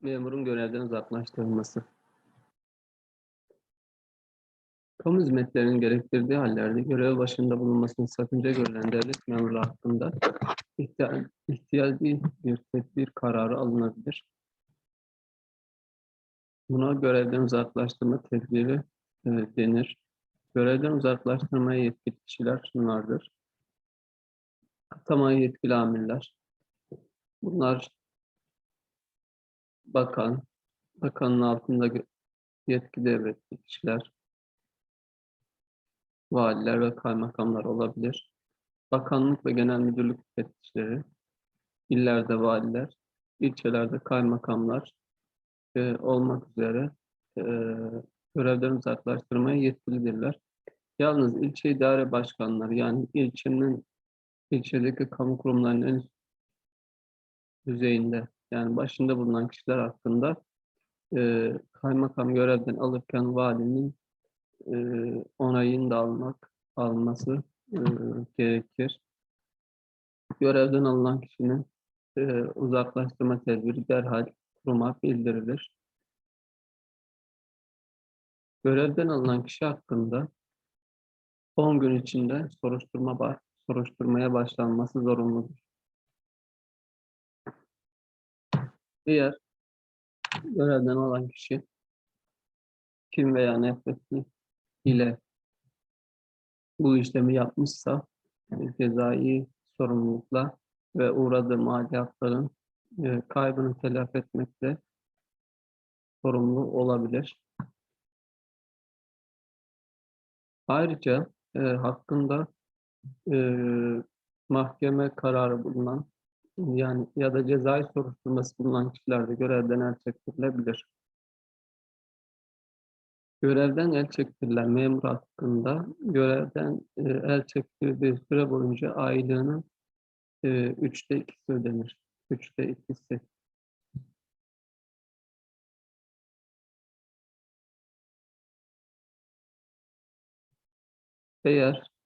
Memurun görevden uzaklaştırılması. Kamu hizmetlerinin gerektirdiği hallerde görev başında bulunmasını sakınca görülen devlet memuru hakkında ihtiya- ihtiyacı bir tedbir kararı alınabilir. Buna görevden uzaklaştırma tedbiri e, denir. Görevden uzaklaştırmaya yetkili kişiler şunlardır. Atamaya yetkili amirler. Bunlar bakan, bakanın altında yetki devletli kişiler, valiler ve kaymakamlar olabilir. Bakanlık ve genel müdürlük müfettişleri, illerde valiler, ilçelerde kaymakamlar e, olmak üzere e, görevden uzaklaştırmaya yetkilidirler. Yalnız ilçe idare başkanları yani ilçenin ilçedeki kamu kurumlarının en düzeyinde yani başında bulunan kişiler hakkında e, kaymakam görevden alırken valinin e, onayını da almak alması e, gerekir. Görevden alınan kişinin e, uzaklaştırma tedbiri derhal kuruma bildirilir. Görevden alınan kişi hakkında 10 gün içinde soruşturma soruşturmaya başlanması zorunludur. Eğer görevden alan kişi kim veya nefreti ile bu işlemi yapmışsa cezai sorumlulukla ve uğradığı mali hakların e, kaybını telafi etmekle sorumlu olabilir. Ayrıca e, hakkında e, mahkeme kararı bulunan yani ya da cezai soruşturması bulunan kişiler de görevden el çektirilebilir. Görevden el çektirilen memur hakkında görevden e, el çektirdiği süre boyunca aylığının e, üçte ikisi ödenir. Üçte ikisi. Eğer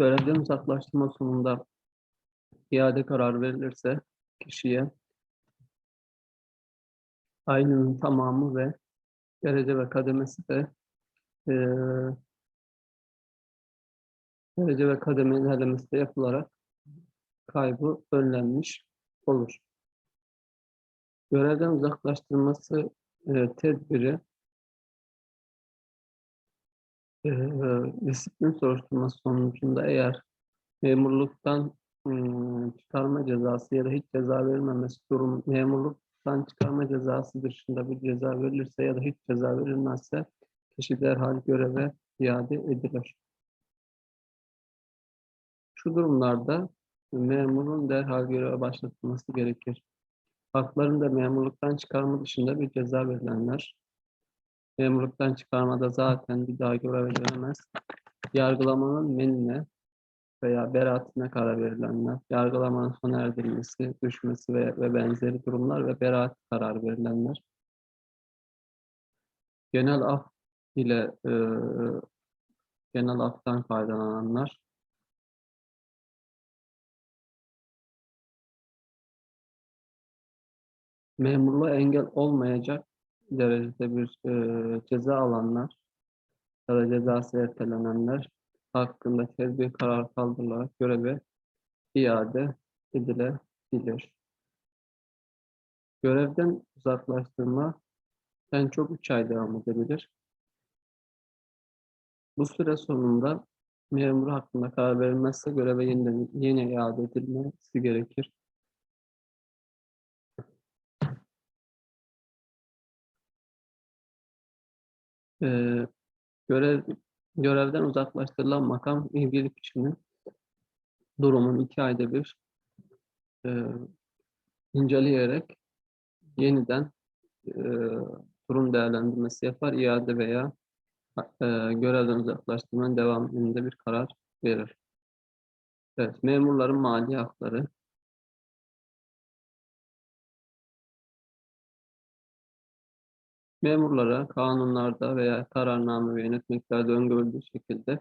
görevden uzaklaştırma sonunda iade kararı verilirse kişiye aynının tamamı ve derece ve kademesi de eee derece ve kademe ilerlemesi de yapılarak kaybı önlenmiş olur. Görevden uzaklaştırması eee, tedbiri disiplin soruşturması sonucunda eğer memurluktan ım, çıkarma cezası ya da hiç ceza verilmemesi durum memurluktan çıkarma cezası dışında bir ceza verilirse ya da hiç ceza verilmezse kişi derhal göreve iade edilir. Şu durumlarda memurun derhal göreve başlatılması gerekir. Haklarında memurluktan çıkarma dışında bir ceza verilenler, memurluktan çıkarmada zaten bir daha göreve dönemez. Yargılamanın menine veya beraatine karar verilenler, yargılamanın sona erdirilmesi, düşmesi ve, ve benzeri durumlar ve beraat kararı verilenler, genel af ile e, genel aftan faydalananlar, memurluğa engel olmayacak derecede bir e, ceza alanlar ya da cezası ertelenenler hakkında tedbir kararı kaldırılarak göreve iade edilebilir. Görevden uzaklaştırma en çok 3 ay devam edebilir. Bu süre sonunda memur hakkında karar verilmezse göreve yeniden yeni iade edilmesi gerekir. Ee, görev görevden uzaklaştırılan makam ilgili kişinin durumun iki ayda bir e, inceleyerek yeniden e, durum değerlendirmesi yapar, iade veya e, görevden uzaklaştırmanın devamında bir karar verir. Evet, memurların mali hakları. Memurlara kanunlarda veya kararname ve yönetmeliklerde öngörüldüğü şekilde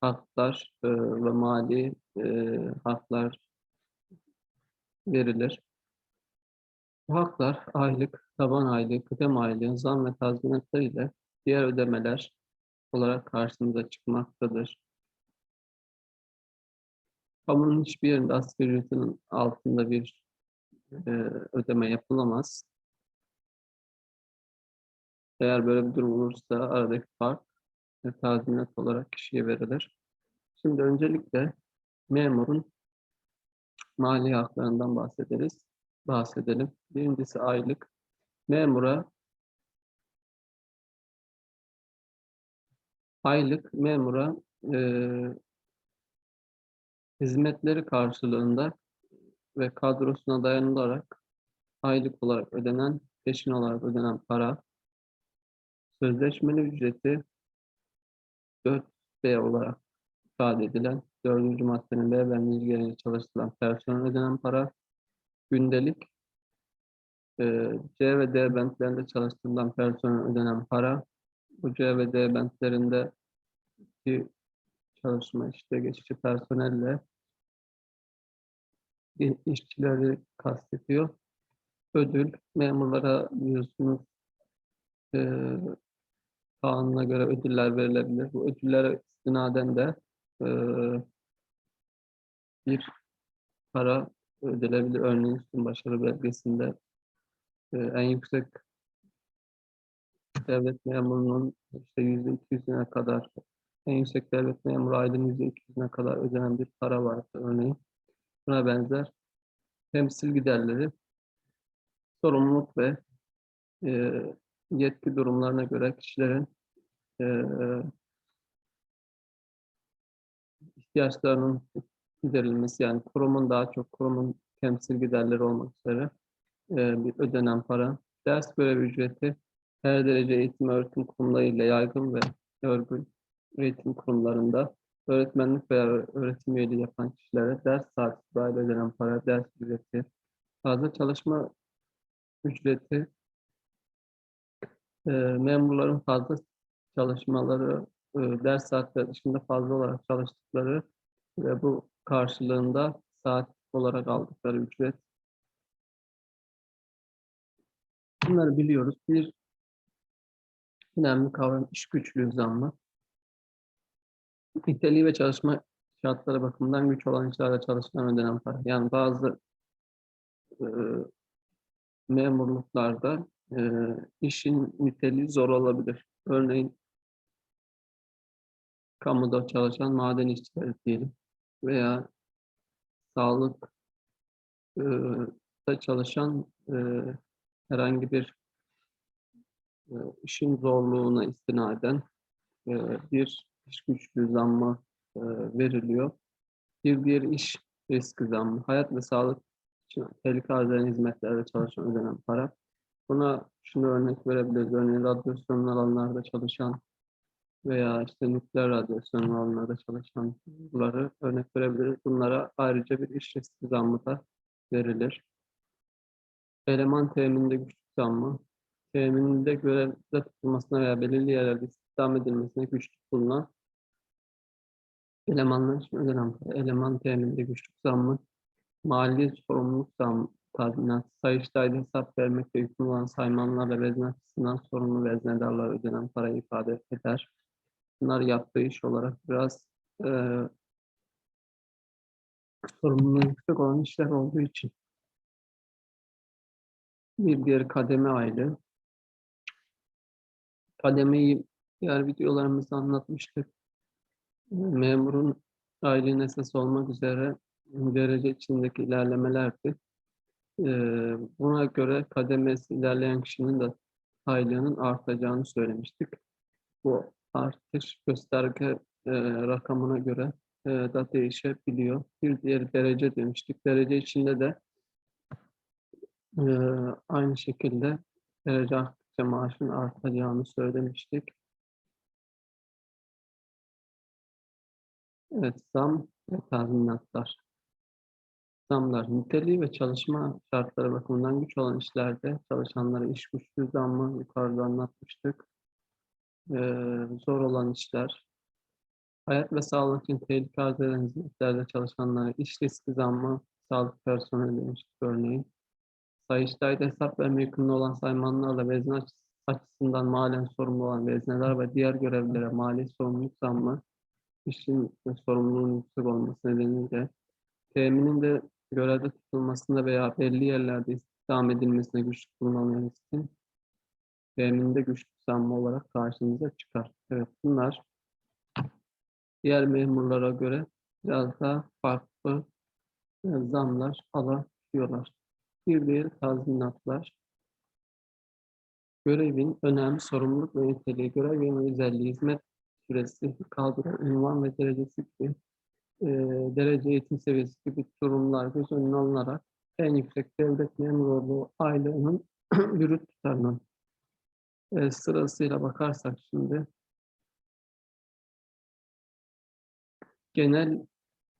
haklar e, ve mali e, haklar verilir. Bu haklar aylık, taban aylığı, kıdem aylığı, zam ve tazminatlar ile diğer ödemeler olarak karşımıza çıkmaktadır. Kamunun hiçbir yerinde asgari ücretin altında bir e, ödeme yapılamaz. Eğer böyle bir durum olursa aradaki fark e, tazminat olarak kişiye verilir. Şimdi öncelikle memurun mali haklarından bahsederiz. Bahsedelim. Birincisi aylık. Memura aylık memura e, hizmetleri karşılığında ve kadrosuna dayanılarak aylık olarak ödenen, peşin olarak ödenen para, sözleşmeli ücreti 4B olarak ifade edilen 4. maddenin B ve gereğince çalıştırılan personel ödenen para, gündelik e, C ve D bentlerinde çalıştırılan personel ödenen para, bu C ve D bentlerinde çalışma işte geçici personelle işçileri kastediyor. Ödül memurlara biliyorsunuz e, kanuna göre ödüller verilebilir. Bu ödüllere istinaden de e, bir para ödülebilir. Örneğin üstün başarı belgesinde e, en yüksek devlet memurunun işte yüzde iki yüzüne kadar en yüksek devlet memuru aylığının yüzde iki kadar ödenen bir para var örneğin. Buna benzer temsil giderleri sorumluluk ve e, yetki durumlarına göre kişilerin e, ihtiyaçlarının giderilmesi yani kurumun daha çok kurumun temsil giderleri olmak üzere e, bir ödenen para. Ders görev ücreti her derece eğitim öğretim kurumlarıyla yaygın ve örgün eğitim kurumlarında öğretmenlik veya öğretim üyeliği yapan kişilere ders saati dahil ödenen para, ders ücreti, fazla çalışma ücreti, e, memurların fazla çalışmaları, e, ders saatleri dışında fazla olarak çalıştıkları ve bu karşılığında saat olarak aldıkları ücret. Bunları biliyoruz. Bir önemli kavram iş güçlüğü zammı. Niteliği ve çalışma şartları bakımından güç olan işlerde çalışan ödenen para. Yani bazı e, memurluklarda e, işin niteliği zor olabilir. Örneğin kamuda çalışan maden işçileri diyelim veya sağlık e, da çalışan e, herhangi bir e, işin zorluğuna istinaden e, bir iş güçlüğü zammı e, veriliyor. Bir diğer iş riski zammı, hayat ve sağlık için tehlike hizmetlerde çalışan ödenen para. Buna şunu örnek verebiliriz. Örneğin radyasyon alanlarda çalışan veya işte nükleer radyasyon alanlarda çalışanları örnek verebiliriz. Bunlara ayrıca bir iş riski zammı da verilir. Eleman temininde güçlük zammı, temininde görevde tutulmasına veya belirli yerlerde istihdam edilmesine güçlük bulunan elemanlar için ödenen para. Eleman temininde güçlük zammı, mali sorumluluk zammı, tazminat, sayıştayda hesap vermekte yükümlü olan saymanlarla vezne açısından sorumlu veznedarlar ödenen parayı ifade eder. Bunlar yaptığı iş olarak biraz e, sorumluluğu yüksek olan işler olduğu için bir diğer kademe aylığı. Kademeyi diğer videolarımızda anlatmıştık. Memurun aylığın esas olmak üzere derece içindeki ilerlemelerdi. Buna göre kademesi ilerleyen kişinin de aylığının artacağını söylemiştik. Bu artış gösterge rakamına göre da değişebiliyor. Bir diğer derece demiştik. Derece içinde de aynı şekilde derece arttıkça maaşın artacağını söylemiştik. Evet, zam ve tazminatlar. Zamlar, niteliği ve çalışma şartları bakımından güç olan işlerde çalışanlara iş güçlüğü zammı yukarıda anlatmıştık. Ee, zor olan işler, hayat ve sağlık için tehlike arz eden hizmetlerde çalışanlara iş riski zammı, sağlık personeli demiştik örneğin. Sayıştay'da hesap verme yükümlü olan saymanlarla vezne açı- açısından malen sorumlu olan vezneler ve diğer görevlilere mali sorumluluk zammı işin sorumluluğunun yüksek olması nedeniyle teminin de görevde tutulmasında veya belli yerlerde istihdam edilmesine güçlük bulunan için teminde güçlük zammı olarak karşımıza çıkar. Evet bunlar diğer memurlara göre biraz daha farklı zamlar alabiliyorlar. Bir diğeri tazminatlar. Görevin önemi, sorumluluk ve niteliği, görevin özelliği, hizmet süresi, kadro, ünvan ve derecesi gibi e, derece eğitim seviyesi gibi durumlar göz önüne alınarak en yüksek devlet memurluğu aylığının brüt tutarının e, sırasıyla bakarsak şimdi genel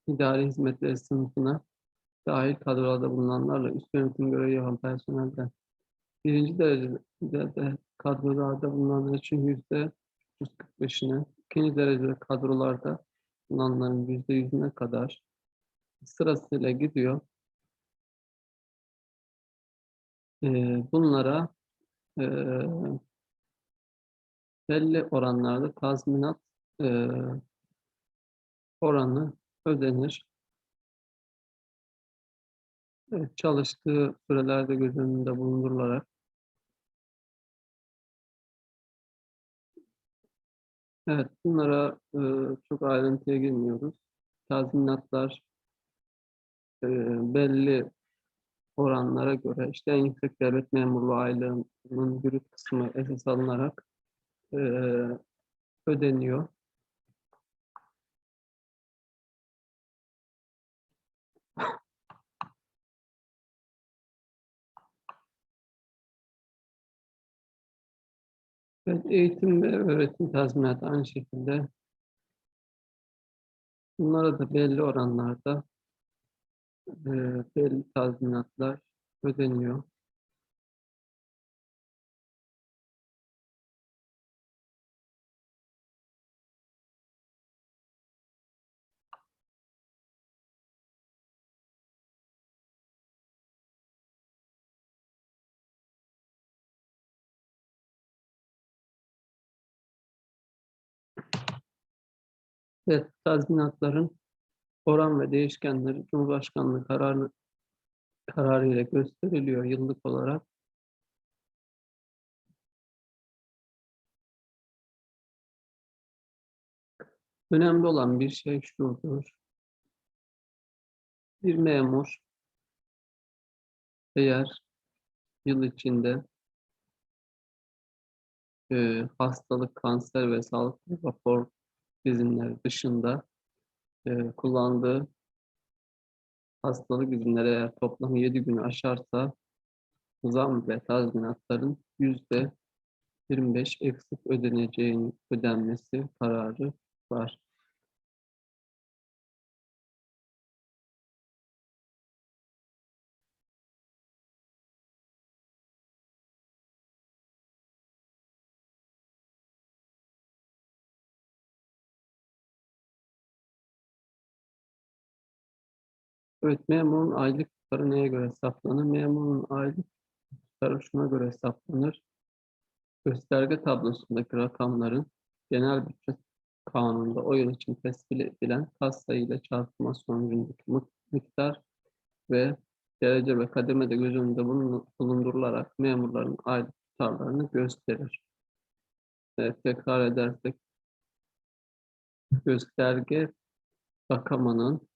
idari hizmetleri sınıfına dahil kadrolarda bulunanlarla üst yönetim görevi yapan personelden birinci derecede de kadrolarda bulunanlar için yüzde 145'ine, ikinci derecede kadrolarda bulunanların yüzde yüzüne kadar sırasıyla gidiyor. Ee, bunlara e, belli oranlarda tazminat e, oranı ödenir. Çalıştığı sürelerde göz önünde bulundurularak Evet, bunlara e, çok ayrıntıya girmiyoruz. Tazminatlar e, belli oranlara göre işte en yüksek devlet memurluğu aylığının brüt kısmı esas alınarak e, ödeniyor. Evet, eğitim ve öğretim tazminatı aynı şekilde bunlara da belli oranlarda e, belli tazminatlar ödeniyor. Evet, tazminatların oran ve değişkenleri Cumhurbaşkanlığı kararı kararı ile gösteriliyor yıllık olarak. Önemli olan bir şey şudur. Bir memur eğer yıl içinde e, hastalık, kanser ve sağlık rapor izinleri dışında e, kullandığı hastalık izinleri eğer toplam 7 günü aşarsa zam ve tazminatların yüzde 25 eksik ödeneceğinin ödenmesi kararı var. Evet, memurun aylık tutarı neye göre hesaplanır? Memurun aylık tutarı şuna göre hesaplanır. Gösterge tablosundaki rakamların genel bütçe kanununda o yıl için tespit edilen kas sayıyla çarpılma sonucundaki mik- miktar ve derece ve kademede göz önünde bulun- bulundurularak memurların aylık tutarlarını gösterir. Evet, tekrar edersek gösterge rakamının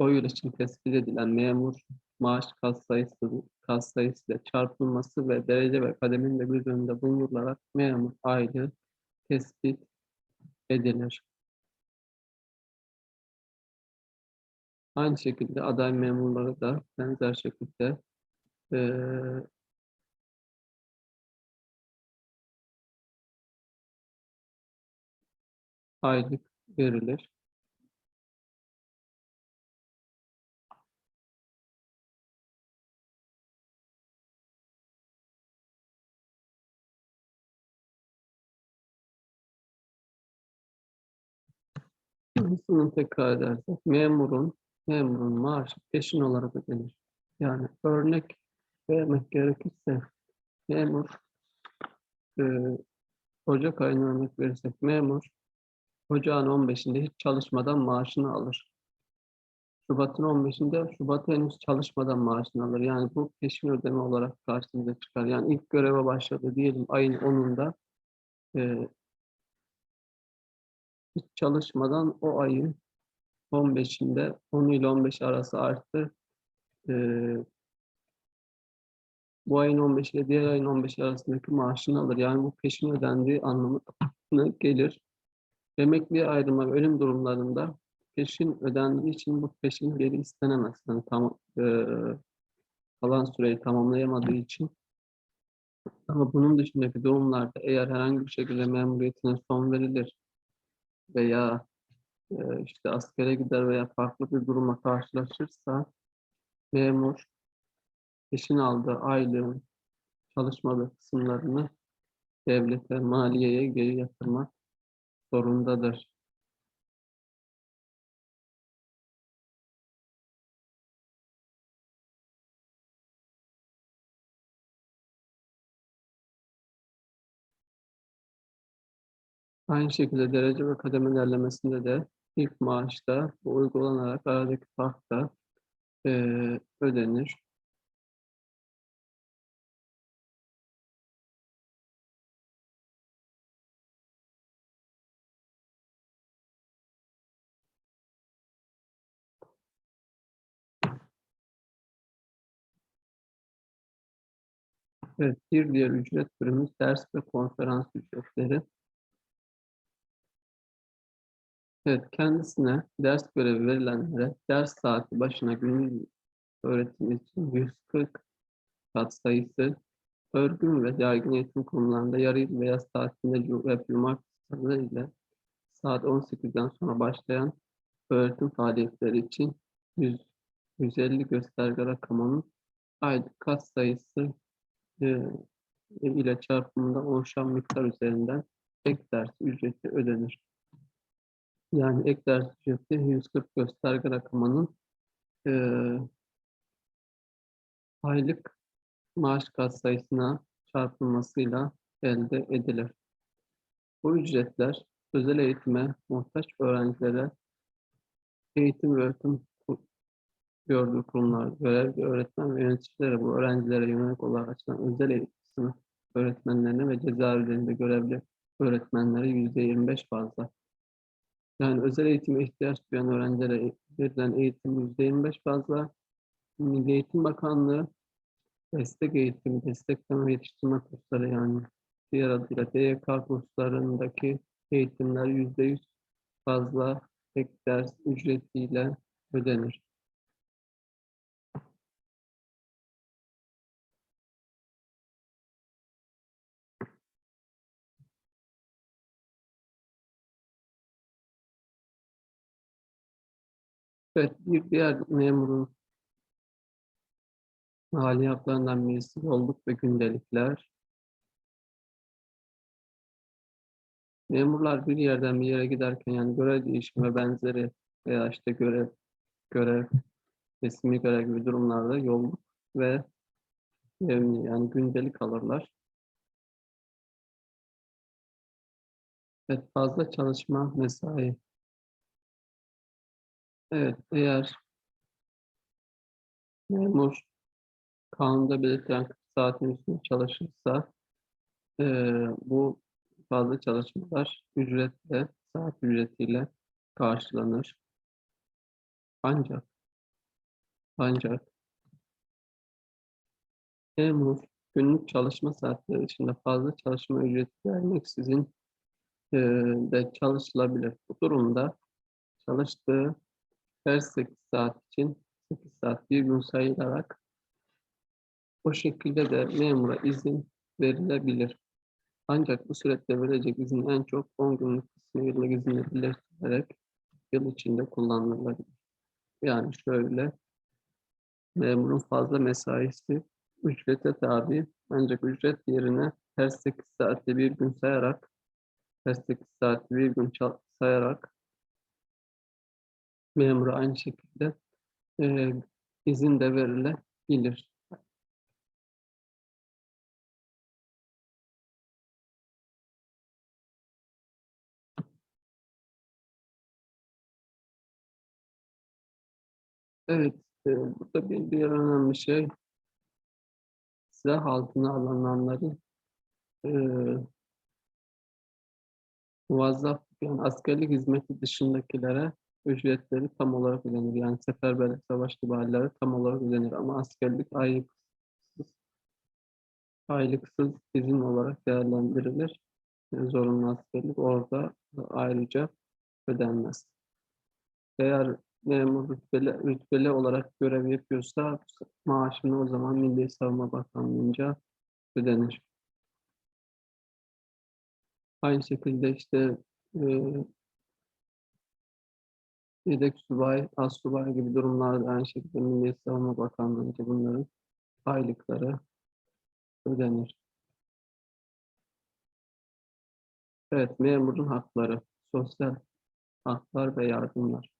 yıl için tespit edilen memur maaş katsayısı, katsayısıyla çarpılması ve derece ve kademin de göz önünde bulundurularak memur aylığı tespit edilir. Aynı şekilde aday memurları da benzer şekilde eee aylık verilir. Bunu tekrar edersek memurun memurun maaşı peşin olarak ödenir. Yani örnek vermek gerekirse memur e, Ocak ayına örnek verirsek memur Ocağın 15'inde hiç çalışmadan maaşını alır. Şubat'ın 15'inde Şubat henüz çalışmadan maaşını alır. Yani bu peşin ödeme olarak karşımıza çıkar. Yani ilk göreve başladı diyelim ayın 10'unda e, hiç çalışmadan o ayın 15'inde 10 ile 15 arası arttı. E, bu ayın 15 ile diğer ayın 15 arasındaki maaşını alır. Yani bu peşin ödendiği anlamına gelir. Emekli ayrılma ve ölüm durumlarında peşin ödendiği için bu peşin geri istenemez. Yani tam, e, kalan süreyi tamamlayamadığı için. Ama bunun dışındaki durumlarda eğer herhangi bir şekilde memuriyetine son verilir veya e, işte askere gider veya farklı bir durumla karşılaşırsa memur peşin aldığı aylığın çalışmadığı kısımlarını devlete, maliyeye geri yatırmak zorundadır. Aynı şekilde derece ve kademe ilerlemesinde de ilk maaşta bu uygulanarak aradaki fark da eee, ödenir. Evet, bir diğer ücret türümüz ders ve konferans ücretleri. Evet, kendisine ders görevi verilenlere ders saati başına günlük öğretim için 140 kat sayısı, örgün ve yaygın eğitim kurumlarında yarı yıl veya saatinde ve cumartesi ile saat 18'den sonra başlayan öğretim faaliyetleri için 100, 150 gösterge rakamının aylık kat sayısı e, ile çarpımında oluşan miktar üzerinden ek ders ücreti ödenir. Yani ek ders ücreti 140 gösterge rakamının e, aylık maaş kat sayısına çarpılmasıyla elde edilir. Bu ücretler özel eğitime muhtaç öğrencilere eğitim ve öğretim gördüğü kurumlar, görevli öğretmen ve yöneticilere bu öğrencilere yönelik olarak açılan özel eğitim sınıf öğretmenlerine ve cezaevlerinde görevli öğretmenlere yüzde 25 fazla. Yani özel eğitime ihtiyaç duyan öğrencilere verilen eğitim yüzde 25 fazla. Milli Eğitim Bakanlığı destek eğitimi, destekleme ve yetiştirme kursları yani diğer adıyla DYK kurslarındaki eğitimler yüzde yüz fazla ek ders ücretiyle ödenir. Evet, bir diğer memurun mali haklarından birisi yolluk ve gündelikler. Memurlar bir yerden bir yere giderken yani görev değişimi benzeri veya işte görev, görev, resmi görev gibi durumlarda yolluk ve yevmi yani gündelik alırlar. Evet, fazla çalışma, mesai. Evet, eğer memur kanunda belirtilen 40 saatin üstünde çalışırsa eee, bu fazla çalışmalar ücretle, saat ücretiyle karşılanır. Ancak ancak memur günlük çalışma saatleri dışında fazla çalışma ücreti vermeksizin eee, de çalışılabilir. Bu durumda çalıştığı her 8 saat için 8 saat bir gün sayılarak o şekilde de memura izin verilebilir. Ancak bu sürede verilecek izin en çok 10 günlük kısmı yıllık izinle birleştirilerek yıl içinde kullanılabilir. Yani şöyle, memurun fazla mesaisi ücrete tabi ancak ücret yerine her 8 saatte bir gün sayarak her 8 saatte bir gün sayarak memura aynı şekilde e, izin de verilebilir. Evet, e, burada bir diğer önemli şey silah altına alınanların e, muvazzaf yani askerlik hizmeti dışındakilere ücretleri tam olarak ödenir. Yani seferberlik savaş gibi halleri tam olarak ödenir ama askerlik aylıksız, aylıksız izin olarak değerlendirilir. Yani zorunlu askerlik orada ayrıca ödenmez. Eğer memur rütbeli, rütbeli olarak görev yapıyorsa maaşını o zaman Milli Savunma Bakanlığı'nca ödenir. Aynı şekilde işte e, yedek subay, az subay gibi durumlarda aynı şekilde Milli Savunma Bakanlığı'nca bunların aylıkları ödenir. Evet, memurun hakları, sosyal haklar ve yardımlar.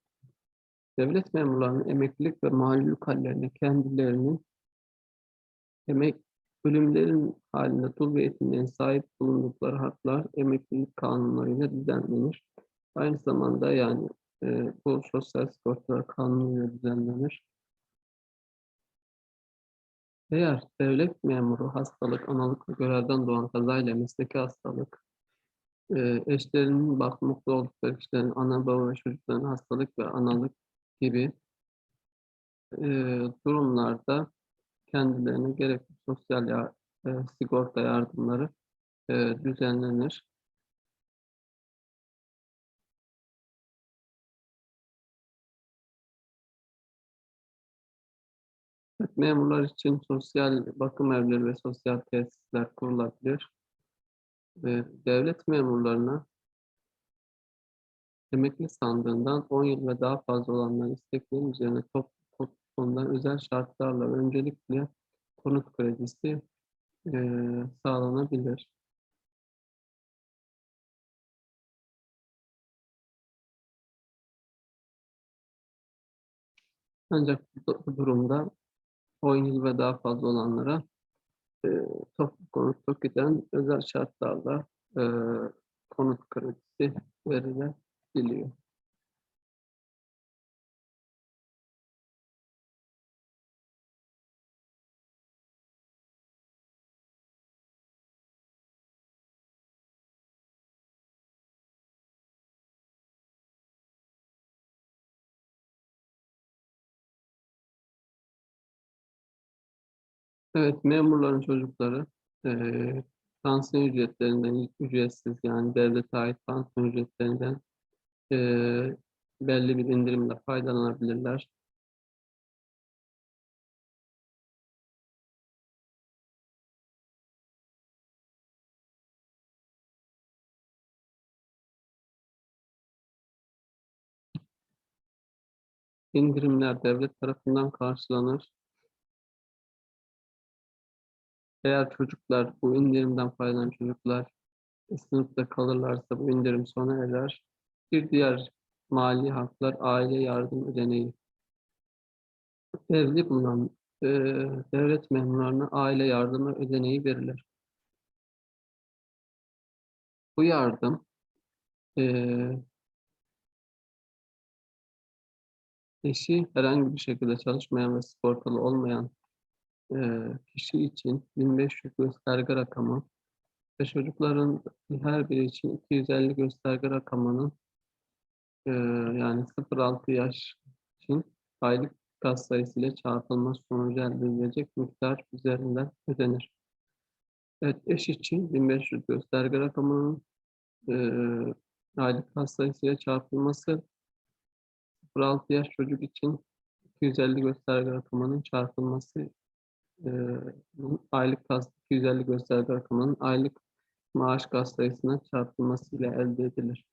Devlet memurlarının emeklilik ve maluluk hallerine kendilerinin emek bölümlerin halinde dul ve yetimliğe sahip bulundukları haklar emeklilik kanunlarıyla düzenlenir. Aynı zamanda yani bu sosyal sigortalar kanunuyla düzenlenir. Eğer devlet memuru hastalık, analık ve görevden doğan kazayla mesleki hastalık, e, eşlerinin bakmakta oldukları kişilerin ana baba ve çocukların hastalık ve analık gibi e, durumlarda kendilerine gerekli sosyal ya, e, sigorta yardımları düzenlenir. Memurlar için sosyal bakım evleri ve sosyal tesisler kurulabilir. Ve devlet memurlarına emekli sandığından 10 yıl ve daha fazla olanların isteklerinin üzerine top, toplumdan özel şartlarla öncelikle konut kredisi e, sağlanabilir. Ancak bu durumda 10 yıl ve daha fazla olanlara e, toplu konut tokiden özel şartlarla e, konut kredisi verilebiliyor. Evet, memurların çocukları eee pansiyon ücretlerinden ücretsiz yani devlete ait pansiyon ücretlerinden eee, belli bir indirimle faydalanabilirler. İndirimler devlet tarafından karşılanır. Eğer çocuklar bu indirimden faydalanan çocuklar sınıfta kalırlarsa bu indirim sona erer. Bir diğer mali haklar aile yardım ödeneği. Evli bulunan e, devlet memurlarına aile yardımı ödeneği verilir. Bu yardım e, eşi herhangi bir şekilde çalışmayan ve sigortalı olmayan kişi için 1500 gösterge rakamı ve çocukların her biri için 250 gösterge rakamının yani 0-6 yaş için aylık gaz sayısı ile çarpılması sonucu elde edilecek miktar üzerinden ödenir. Evet, eş için 1500 gösterge rakamının e, aylık gaz sayısı ile çarpılması 0-6 yaş çocuk için 250 gösterge rakamının çarpılması e, aylık gaz 250 gösterge rakamının aylık maaş gaz sayısına çarpılması ile elde edilir.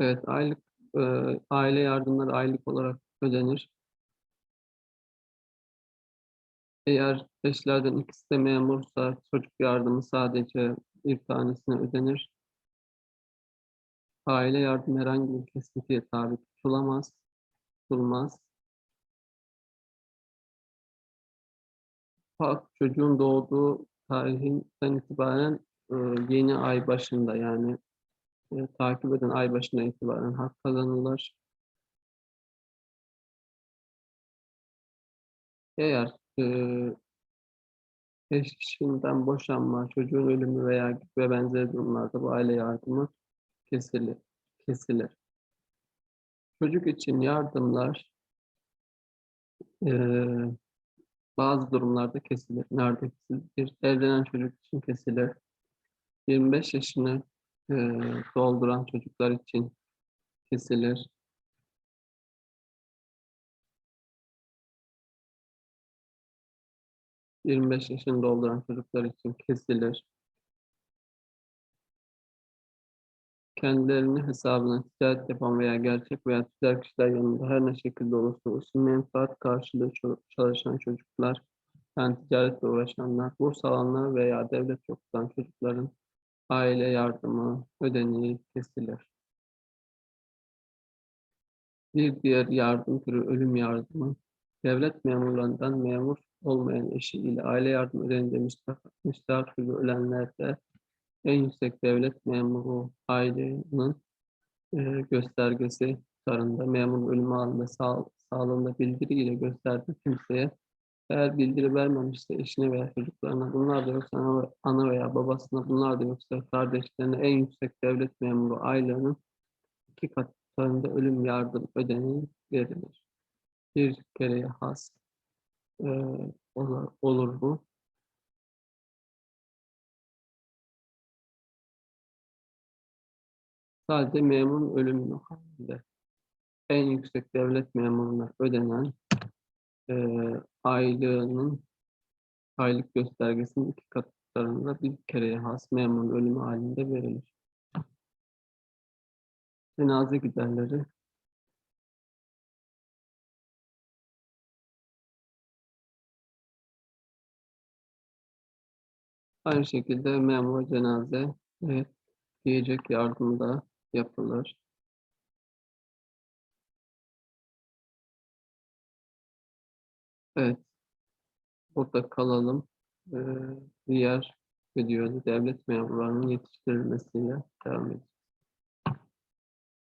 Evet, aylık e, aile yardımları aylık olarak ödenir. Eğer eşlerden ikisi de memursa çocuk yardımı sadece bir tanesine ödenir. Aile yardımı herhangi bir kesintiye tabi tutulamaz, tutulmaz. hak çocuğun doğduğu tarihinden itibaren e, yeni ay başında yani e, takip eden ay başına itibaren hak kazanılır. Eğer e, eşinden boşanma, çocuğun ölümü veya ve benzeri durumlarda bu aile yardımı kesilir. kesilir. Çocuk için yardımlar eee, bazı durumlarda kesilir. Nerede kesilir? Bir evlenen çocuk için kesilir. 25 yaşını eee, dolduran çocuklar için kesilir. ...25 yaşını dolduran çocuklar için kesilir. kendilerini hesabına ticaret yapan veya gerçek veya tüzel kişiler yanında her ne şekilde olursa olsun menfaat karşılığı çalışan çocuklar, yani ticaretle uğraşanlar, burs alanlar veya devlet yoksulan çocukların aile yardımı ödeneği kesilir. Bir diğer yardım türü ölüm yardımı. Devlet memurlarından memur olmayan eşi ile aile yardım ödeneğinde müstahak, müstahak gibi ölenlerde en yüksek devlet memuru ailenin e, göstergesi tutarında memurun ölümü anında sağ, sağlığında bildiri ile gösterdiği kimseye eğer bildiri vermemişse eşine veya çocuklarına bunlar da yoksa ana, veya babasına bunlar da yoksa kardeşlerine en yüksek devlet memuru aylığının iki kat tutarında ölüm yardım ödeneği verilir. Bir kereye has e, olur, olur bu. Sadece memurun ölümünü halinde en yüksek devlet memuruna ödenen e, aylığının aylık göstergesinin iki katlarında bir kereye has memurun ölümü halinde verilir. Cenaze giderleri aynı şekilde memur cenaze ve yiyecek yardımı da yapılır. Evet. Burada kalalım. Ee, diğer videoda devlet memurlarının yetiştirilmesiyle devam edeceğiz.